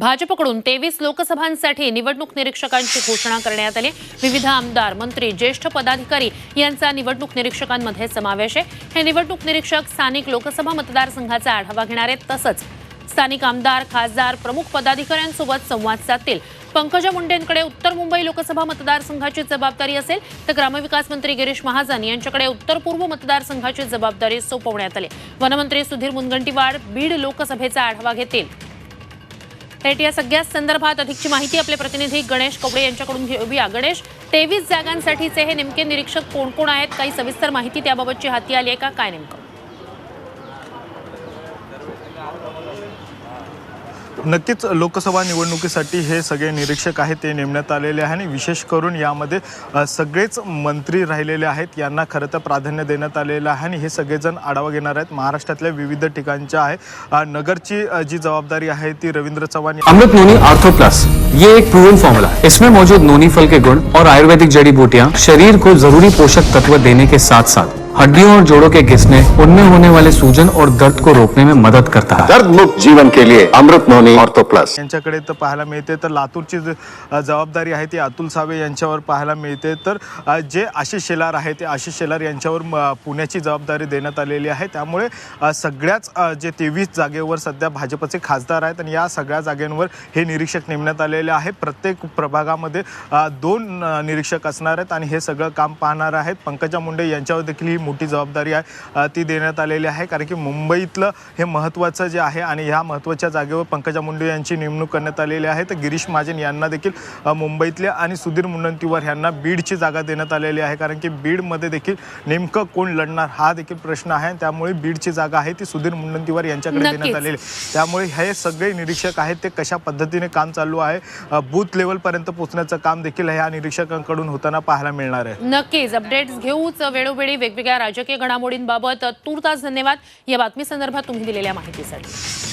भाजपकडून तेवीस लोकसभांसाठी निवडणूक निरीक्षकांची घोषणा करण्यात आली. विविध आमदार मंत्री ज्येष्ठ पदाधिकारी यांचा निवडणूक निरीक्षकांमध्ये समावेश आहे. हे निवडणूक निरीक्षक स्थानिक लोकसभा मतदारसंघाचा आढावा घेणार आहेत. तसंच स्थानिक आमदार खासदार प्रमुख पदाधिकाऱ्यांसोबत संवाद साधतील. पंकजा मुंडेंकडे उत्तर मुंबई लोकसभा मतदारसंघाची जबाबदारी असेल तर ग्रामविकास मंत्री गिरीश महाजन यांच्याकडे उत्तर पूर्व मतदारसंघाची जबाबदारी सोपवण्यात आली. वनमंत्री सुधीर मुनगंटीवार बीड लोकसभेचा आढावा घेतील. थेट या सगळ्या संदर्भात अधिकची माहिती आपले प्रतिनिधी गणेश कवडे यांच्याकडून घेऊया. गणेश तेवीस जागांसाठीचे हे नेमके निरीक्षक कोण कोण आहेत? काही सविस्तर माहिती त्याबाबतची हाती आली आहे का? काय नेमकं? नक्कीच लोकसभा निवडणुकीसाठी हे सगळे निरीक्षक आहेत ते नेमण्यात आलेले आहे आणि विशेष करून यामध्ये सगळेच मंत्री राहिलेले आहेत यांना खरं तर प्राधान्य देण्यात आलेलं आहे आणि हे सगळेजण आढावा घेणार आहेत. महाराष्ट्रातल्या विविध ठिकाणच्या आहे. नगरची जी जबाबदारी आहे ती Ravindra Chavan Amrit noni ortho plus ये एक प्रूवन फॉर्मूला इसमें मौजूद नोनी फल के गुण और आयुर्वेदिक जड़ी बूटियां शरीर को जरूरी पोषक तत्व देने के साथ साथ हड्डियों और जोड़ों के घिसने उनमें होने वाले सूजन और दर्द को रोकने में मदद करता है। दर्द मुक्त जीवन के लिए अमृत नोनी ऑर्थो प्लस। यांच्याकडे तर पाहायला मिळते तर लातूरची जबाबदारी आहे ती अतुल सावे यांच्यावर पाहायला मिळते. तर जे आशिष शेलार आहे ते आशिष शेलार यांच्यावर पुण्याची जबाबदारी देण्यात आलेली आहे. त्यामुळे सगळ्याच जे तेवीस जागेवर सध्या भाजपचे खासदार आहेत आणि या सगळ्या जागेंवर हे निरीक्षक नेमण्यात आलेले आहे. प्रत्येक प्रभागामध्ये दोन निरीक्षक असणार आहेत आणि हे सगळं काम पाहणार आहेत. पंकजा मुंडे यांच्यावर देखील ही मोठी जबाबदारी आहे ती देण्यात आलेली आहे. कारण की मुंबईतलं हे महत्त्वाचं जे आहे आणि ह्या महत्त्वाच्या जागेवर पंकजा मुंडे यांची नेमणूक करण्यात आलेली आहे. तर गिरीश महाजन यांना देखील मुंबईतल्या आणि सुधीर मुनगंटीवार यांना बीडची जागा देण्यात आलेली आहे. कारण की बीडमध्ये देखील नेमकं कोण लढणार हा देखील प्रश्न आहे. त्यामुळे बीडची जागा आहे ती सुधीर मुनगंटीवार यांच्याकडे. देण्यात आलेली. आहे. त्यामुळे हे सगळे निरीक्षक आहेत ते कशा पद्धतीने काम चालू आहे बूथ लेवलपर्यंत पोहोचण्याचं काम देखील ह्या निरीक्षकांकडून होताना पाहायला मिळणार आहे. नक्कीच. अपडेट्स घेऊच वेळोवेळी वेगवेगळ्या राजकीय घडामोडींबाबत तूर्तास धन्यवाद. या बातमी संदर्भात तुम्ही दिलेल्या माहितीसाठी.